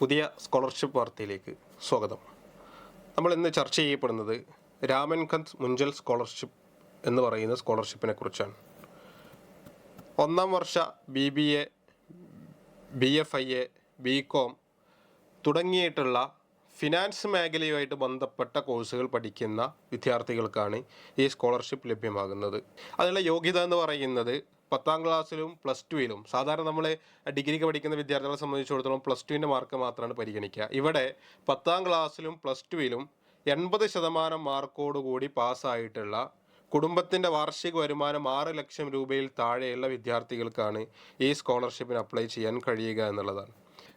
പുതിയ സ്കോളർഷിപ്പ് വാർത്തയിലേക്ക് സ്വാഗതം. നമ്മൾ ഇന്ന് ചർച്ച ചെയ്യപ്പെടുന്നത് രാമൻകന്ത് മുഞ്ചൽ സ്കോളർഷിപ്പ് എന്ന് പറയുന്ന സ്കോളർഷിപ്പിനെ കുറിച്ചാണ്. ഒന്നാം വർഷ B B A B F I A B com തുടങ്ങിയിട്ടുള്ള ഫിനാൻസ് മേഖലയുമായിട്ട് ബന്ധപ്പെട്ട കോഴ്സുകൾ പഠിക്കുന്ന വിദ്യാർത്ഥികൾക്കാണ് ഈ സ്കോളർഷിപ്പ് ലഭ്യമാകുന്നത്. അതിനുള്ള യോഗ്യത എന്ന് പറയുന്നത് പത്താം ക്ലാസ്സിലും പ്ലസ് ടുവിലും സാധാരണ നമ്മൾ ഡിഗ്രിക്ക് പഠിക്കുന്ന വിദ്യാർത്ഥികളെ സംബന്ധിച്ചിടത്തോളം പ്ലസ് ടുവിന്റെ മാർക്ക് മാത്രമാണ് പരിഗണിക്കുക. ഇവിടെ പത്താം ക്ലാസ്സിലും പ്ലസ് ടുവിലും എൺപത് ശതമാനം മാർക്കോടുകൂടി പാസ്സായിട്ടുള്ള കുടുംബത്തിന്റെ വാർഷിക വരുമാനം ആറ് ലക്ഷം രൂപയിൽ താഴെയുള്ള വിദ്യാർത്ഥികൾക്കാണ് ഈ സ്കോളർഷിപ്പിന് അപ്ലൈ ചെയ്യാൻ കഴിയുക എന്നുള്ളതാണ്.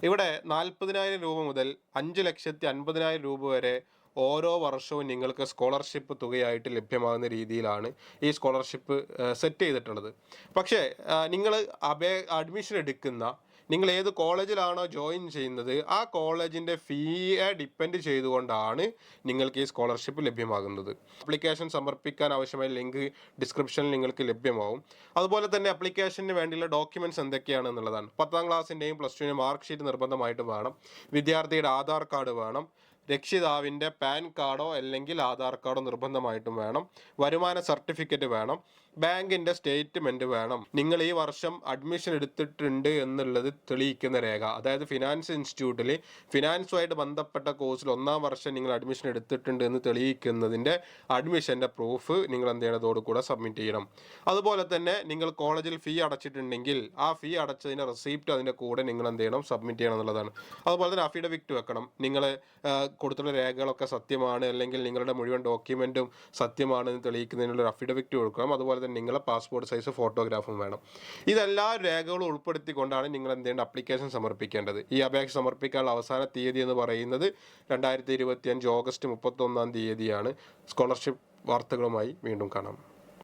ഇവിടെ നാൽപ്പതിനായിരം രൂപ മുതൽ അഞ്ച് ലക്ഷത്തി അൻപതിനായിരം രൂപ വരെ ഓരോ വർഷവും നിങ്ങൾക്ക് സ്കോളർഷിപ്പ് തുകയായിട്ട് ലഭ്യമാകുന്ന രീതിയിലാണ് ഈ സ്കോളർഷിപ്പ് സെറ്റ് ചെയ്തിട്ടുള്ളത്. പക്ഷേ നിങ്ങൾ അപേ അഡ്മിഷൻ എടുക്കുന്ന നിങ്ങൾ ഏത് കോളേജിലാണോ ജോയിൻ ചെയ്യുന്നത് ആ കോളേജിന്റെ ഫീയെ ഡിപ്പെൻഡ് ചെയ്തുകൊണ്ടാണ് നിങ്ങൾക്ക് ഈ സ്കോളർഷിപ്പ് ലഭ്യമാകുന്നത്. അപ്ലിക്കേഷൻ സമർപ്പിക്കാൻ ആവശ്യമായ ലിങ്ക് ഡിസ്ക്രിപ്ഷനിൽ നിങ്ങൾക്ക് ലഭ്യമാവും. അതുപോലെ തന്നെ അപ്ലിക്കേഷന് വേണ്ടിയുള്ള ഡോക്യുമെന്റ്സ് എന്തൊക്കെയാണ് എന്നുള്ളതാണ്. പത്താം ക്ലാസ്സിന്റെയും പ്ലസ് ടുവിന്റെയും മാർക്ക് ഷീറ്റ് നിർബന്ധമായിട്ട് വേണം. വിദ്യാർത്ഥിയുടെ ആധാർ കാർഡ് വേണം. രക്ഷിതാവിന്റെ പാൻ കാർഡോ അല്ലെങ്കിൽ ആധാർ കാർഡോ നിർബന്ധമായിട്ടും വേണം. വരുമാന സർട്ടിഫിക്കറ്റ് വേണം. ബാങ്കിന്റെ സ്റ്റേറ്റ്മെന്റ് വേണം. നിങ്ങൾ ഈ വർഷം അഡ്മിഷൻ എടുത്തിട്ടുണ്ട് എന്നുള്ളത് തെളിയിക്കുന്ന രേഖ. അതായത് ഫിനാൻസ് ഇൻസ്റ്റിറ്റ്യൂട്ടിൽ ഫിനാൻസുമായിട്ട് ബന്ധപ്പെട്ട കോഴ്സിൽ ഒന്നാം വർഷം നിങ്ങൾ അഡ്മിഷൻ എടുത്തിട്ടുണ്ട് എന്ന് തെളിയിക്കുന്നതിന്റെ അഡ്മിഷന്റെ പ്രൂഫ് നിങ്ങൾ എന്ത് ചെയ്യണതോട് കൂടെ സബ്മിറ്റ് ചെയ്യണം. അതുപോലെ തന്നെ നിങ്ങൾ കോളേജിൽ ഫീ അടച്ചിട്ടുണ്ടെങ്കിൽ ആ ഫീ അടച്ചതിന്റെ റെസിപ്റ്റ് അതിന്റെ കൂടെ നിങ്ങൾ എന്ത് ചെയ്യണം? സബ്മിറ്റ് ചെയ്യണം എന്നുള്ളതാണ്. അതുപോലെ തന്നെ അഫിഡവിറ്റ് വെക്കണം. നിങ്ങൾ കൊടുത്തുള്ള രേഖകളൊക്കെ സത്യമാണ് അല്ലെങ്കിൽ നിങ്ങളുടെ മുഴുവൻ ഡോക്യുമെന്റും സത്യമാണെന്ന് തെളിയിക്കുന്നതിനുള്ള അഫിഡവിറ്റ് കൊടുക്കണം. അതുപോലെ തന്നെ നിങ്ങളുടെ പാസ്പോർട്ട് സൈസ് ഫോട്ടോഗ്രാഫും വേണം. ഇതെല്ലാ രേഖകളും ഉൾപ്പെടുത്തിക്കൊണ്ടാണ് നിങ്ങൾ എന്ത് അപ്ലിക്കേഷൻ സമർപ്പിക്കേണ്ടത്. ഈ അപേക്ഷ സമർപ്പിക്കാനുള്ള അവസാന തീയതി എന്ന് പറയുന്നത് രണ്ടായിരത്തി ഇരുപത്തി അഞ്ച് ഓഗസ്റ്റ് മുപ്പത്തൊന്നാം തീയതിയാണ്. സ്കോളർഷിപ്പ് വാർത്തകളുമായി വീണ്ടും കാണാം.